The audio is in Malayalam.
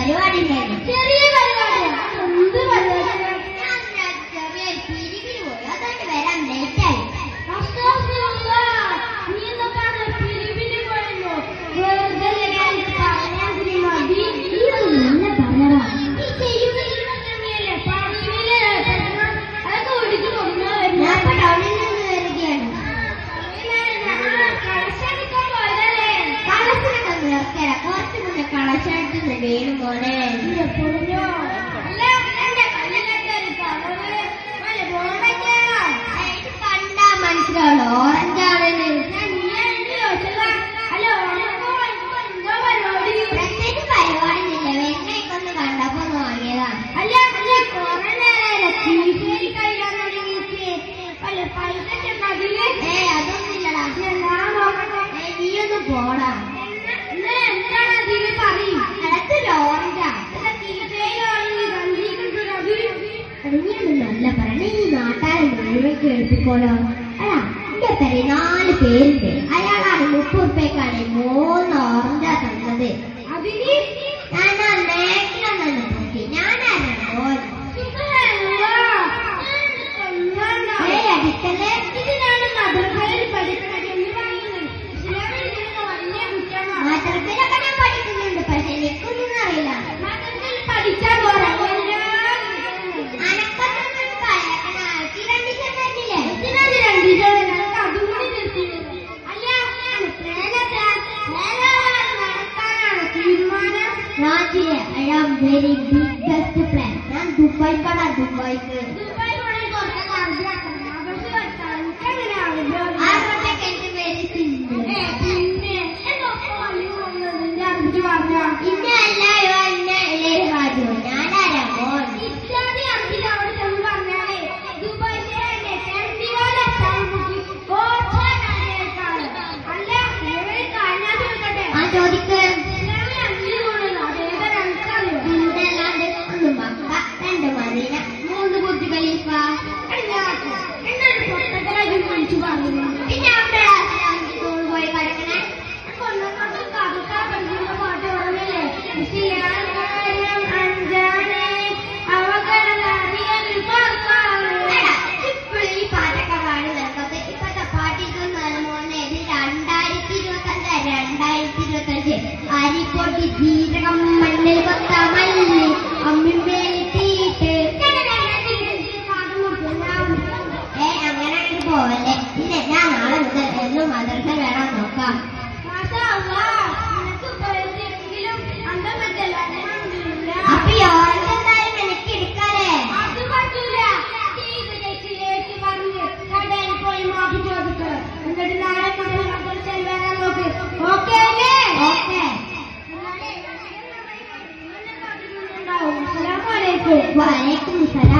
我々の Con. മുഴുവൻ കേൾപ്പിക്കോലോ അല്ല എന്റെ പേര് നാല് പേരുണ്ട്. അയാളാണ് മുപ്പത് ഉറുപ്പേക്കാണ് മൂന്ന് നാട്ടിലെ I am very biggest plan ഞാൻ ദുബായിക്കാണ് ദുബായിക്ക്. ആ ജീരകം മണ്ണിൽ കൊത്ത മല്ലി അമ്മിമേലിട്ടീട്ട് ഏ അങ്ങനെ പോവല്ലേ. പിന്നെ ഞാൻ നാളെ മുതൽ എന്നും മദർസ വേണം നോക്കാം. ปลูกบัวและขึ้นสระ